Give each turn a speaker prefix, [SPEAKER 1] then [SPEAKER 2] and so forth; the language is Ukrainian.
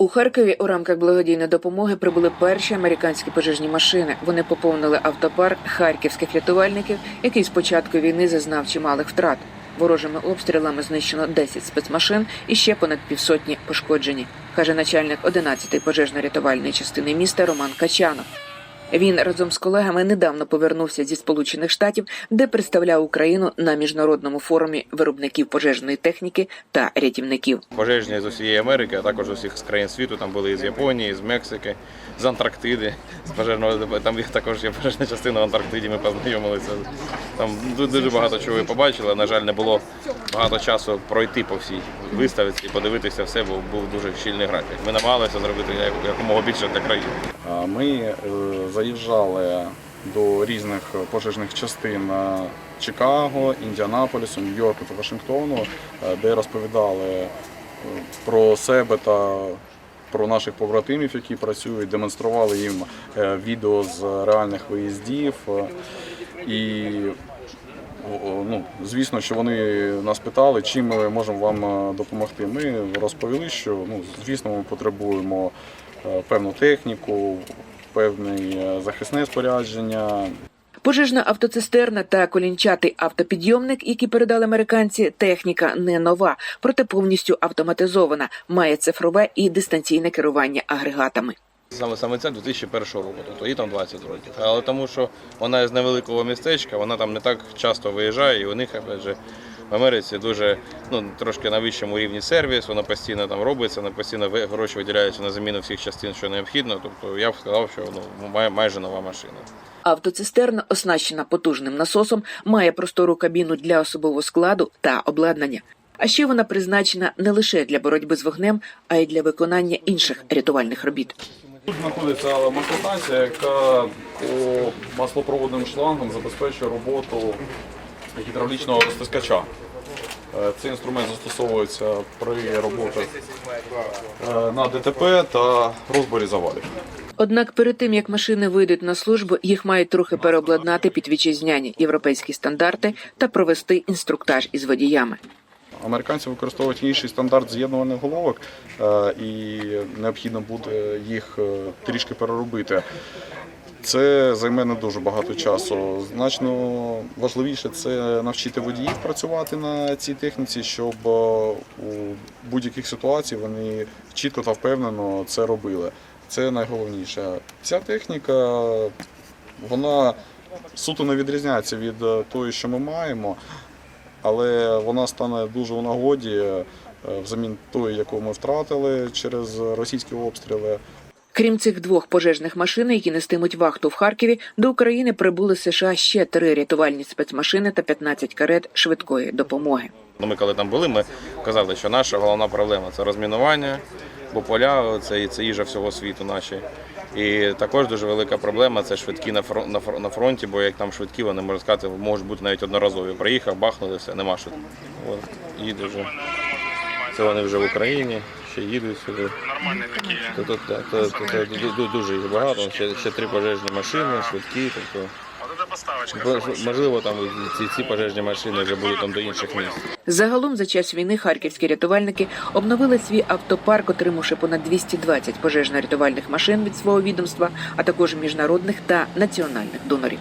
[SPEAKER 1] У Харкові у рамках благодійної допомоги прибули перші американські пожежні машини. Вони поповнили автопарк харківських рятувальників, який з початку війни зазнав чималих втрат. Ворожими обстрілами знищено 10 спецмашин і ще понад півсотні пошкоджені, каже начальник 11-ї пожежно-рятувальної частини міста Роман Качанов. Він разом з колегами недавно повернувся зі Сполучених Штатів, де представляв Україну на міжнародному форумі виробників пожежної техніки та рятівників.
[SPEAKER 2] пожежні з усієї Америки, а також з усіх країн світу. Там були з Японії, з Мексики, з Антарктиди, з пожежного там є також є пожежна частина в Антарктиді. Ми познайомилися. Там дуже багато чого побачили. На жаль, не було багато часу пройти по всій виставці і подивитися все, бо був дуже щільний графік. Ми намагалися зробити якомога більше для країни.
[SPEAKER 3] Ми е, заїжджали до різних пожежних частин е, Чикаго, Індіанаполісу, Нью-Йорку та Вашингтону, е, де розповідали про себе та про наших побратимів, які працюють, демонстрували їм відео з реальних виїздів. І ну, звісно, що вони нас питали, чим ми можемо вам е, допомогти. Ми розповіли, що ну, звісно, ми потребуємо е, певну техніку, певне захисне спорядження,
[SPEAKER 1] Пожежна автоцистерна та колінчатий автопідйомник, які передали американці, техніка не нова, проте повністю автоматизована, має цифрове і дистанційне керування агрегатами.
[SPEAKER 2] Саме саме це 2001 року, тобто їй там 20 років. Але тому, що вона з невеликого містечка, вона там не так часто виїжджає, і у них опять же, в Америці дуже ну трошки на вищому рівні сервіс, воно постійно там робиться, вона постійно гроші виділяються на заміну всіх частин, що необхідно. Тобто я б сказав, що ну май- майже нова машина.
[SPEAKER 1] Автоцистерна, оснащена потужним насосом, має простору кабіну для особового складу та обладнання. А ще вона призначена не лише для боротьби з вогнем, а й для виконання інших рятувальних робіт.
[SPEAKER 3] Тут знаходиться маслостація, яка по маслопроводним шлангам забезпечує роботу гідравлічного розтискача. Е, Цей інструмент застосовується при роботах е, на ДТП та розборі завалів.
[SPEAKER 1] Однак перед тим як машини вийдуть на службу, їх мають трохи переобладнати під вітчизняні європейські стандарти та провести інструктаж із водіями.
[SPEAKER 3] Американці використовують інший стандарт з'єднувальних головок, е, і необхідно буде їх е, трішки переробити. Це займе не дуже багато часу. Значно важливіше це навчити водіїв працювати на цій техніці, щоб е, у будь-яких ситуаціях вони чітко та впевнено це робили. Це найголовніше. Ця техніка, вона суто не відрізняється від тої, що ми маємо, але вона стане дуже у нагоді е, взамін тої, яку ми втратили через російські обстріли.
[SPEAKER 1] Крім цих двох пожежних машин, які нестимуть вахту в Харкові, до України прибули з США ще три рятувальні спецмашини та 15 карет швидкої допомоги.
[SPEAKER 2] Ну, Ми коли там були, ми казали, що наша головна проблема це розмінування, бо поля це, це їжа всього світу наші. І також дуже велика проблема це швидкі на фрон- на фр- на фронті, бо як там швидкі, вони можуть сказати, можуть бути навіть одноразові. Приїхав, бахнули, все, нема швидких. От, їде вже. Це вони вже в Україні, ще їдуть сюди. То, то, ду- дуже їх багато, ще, ще три пожежні машини, швидкі. Тобто, можливо, там ці, ці пожежні машини вже будуть там до інших міст.
[SPEAKER 1] Загалом за час війни харківські рятувальники обновили свій автопарк, отримавши понад 220 пожежно-рятувальних машин від свого відомства, а також міжнародних та національних донорів.